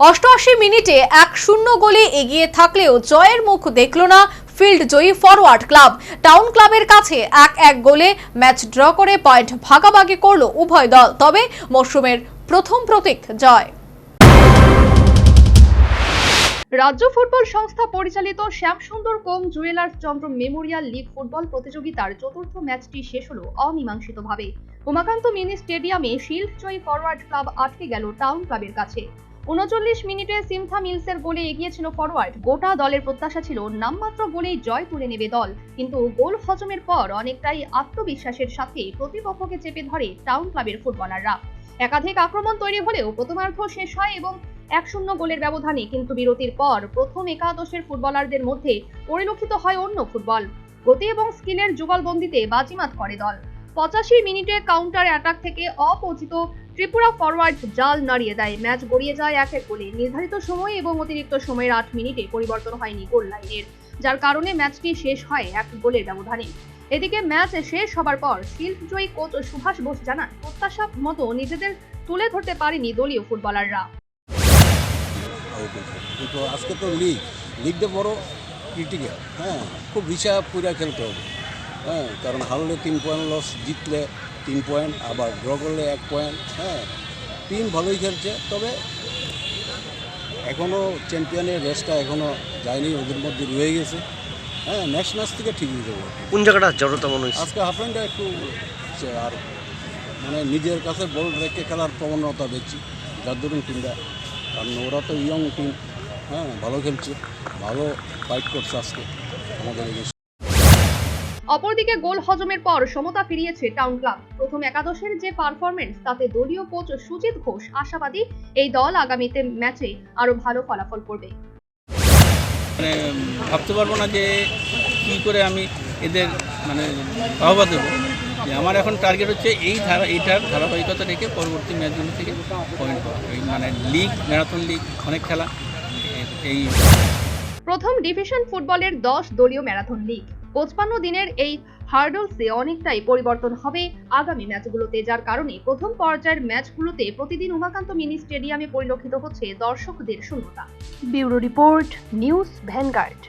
অষ্টআশি মিনিটে এক শূন্য গোলে এগিয়ে থাকলেও জয়ের মুখ দেখল না ফিল্ড জয়ী ফরওয়ার্ড ক্লাব। টাউন ক্লাবের কাছে এক এক গোলে ম্যাচ ড্র করে পয়েন্ট ভাগাভাগি করল উভয় দল। তবে মরশুমের প্রথম প্রতীক জয়। রাজ্য ফুটবল সংস্থা পরিচালিত শ্যামসুন্দর কোম jewellers Chandra memorial league football প্রতিযোগিতার চতুর্থ ম্যাচটি শেষ হলো অমীমাংসিতভাবে। উমাকান্ত মিনি স্টেডিয়ামে শিল্ড জয়ী ফরওয়ার্ড ক্লাব আটকে গেল টাউন ক্লাবের কাছে। উনচল্লিশ মিনিটে সিমথা মিলসের গোলে এগিয়েছিল ফরওয়ার্ড। গোটা দলের প্রত্যাশা ছিল নামমাত্র গোলেই জয় তুলে নেবে দল। কিন্তু গোল হজমের পর অনেকটাই আত্মবিশ্বাসের সাথে প্রতিপক্ষকে চেপে ধরে টাউন ক্লাবের ফুটবলাররা। একাধিক আক্রমণ তৈরি হলেও প্রথমার্ধ শেষ হয় এবং এক শূন্য গোলের ব্যবধানে কিন্তু বিরতির পর প্রথম একাদশের ফুটবলারদের মধ্যে পরিলক্ষিত হয় অন্য ফুটবল। গতি এবং স্কিলের যুগলবন্দিতে বাজিমাত করে দল। পঁচাশি মিনিটে কাউন্টার অ্যাটাক থেকে অপরিচিত ত্রিপুরা ফরওয়ার্ড জাল নাড়িয়ে দেয়। ম্যাচ গড়িয়ে যায় এক এক গোলে। নির্ধারিত সময় এবং অতিরিক্ত সময়ের আট মিনিটে পরিবর্তন হয়নি গোল লাইনের। যার কারণে ম্যাচটি শেষ হয় এক গোলের ব্যবধানে। এদিকে ম্যাচ শেষ হবার পর শিল্ড জয়ী কোচ সুভাষ বোস জানান প্রত্যাশা মতো নিজেদের তুলে ধরতে পারেনি দলীয় ফুটবলাররা। আজকে তো লিগ বড় ক্রিটিক্যাল হ্যাঁ খুব হিসাব করে খেলতে হবে। হ্যাঁ কারণ হারলে তিন পয়েন্ট লস জিতলে তিন পয়েন্ট আবার ড্র করলে এক পয়েন্ট হ্যাঁ টিম ভালোই খেলছে তবে এখনও চ্যাম্পিয়নের রেসটা এখনও যায়নি ওদের মধ্যে রয়ে গেছে। হ্যাঁ নেক্সট ম্যাচ থেকে ঠিকই হয়ে কোন জায়গাটা জড়তা মনে হয়েছে? আজকে হাফ টাইমটা একটু আর মানে নিজের কাছে বল রেখে খেলার প্রবণতা বেশি। যার দরুন টিমটা কারণ ওরা তো ইয়ং টিম হ্যাঁ ভালো খেলছে ভালো ফাইট করছে আজকে আমাদের অপরদিকে গোল হজমের পর সমতা ফিরিয়েছে টাউন ক্লাব। প্রথম একাদশের যে পারফরমেন্স তাতে দলীয় কোচ সুজিত ঘোষ আশাবাদী এই দল আগামীতে ম্যাচে আরও ভালো ফলাফল করবে। মানে ভাবতে পারব না যে কী করে আমি এদের মানে বাহবা দেবো। আমার এখন টার্গেট হচ্ছে এই ধারা এইটার ধারাবাহিকতা রেখে পরবর্তী ম্যাচগুলো থেকে পয়েন্ট পাওয়া মানে লিগ ম্যারাথন লিগ অনেক খেলা এই প্রথম ডিভিশন ফুটবলের দশ দলীয় ম্যারাথন লিগ পঁচপান্ন দিনের এই হার্ডলসে অনেকটাই পরিবর্তন হবে আগামী ম্যাচগুলোতে, যার কারণে প্রথম পর্যায়ের ম্যাচগুলোতে প্রতিদিন উমাকান্ত মিনি স্টেডিয়ামে পরিলক্ষিত হচ্ছে দর্শকদের শূন্যতা। Bureau report, news Vanguard.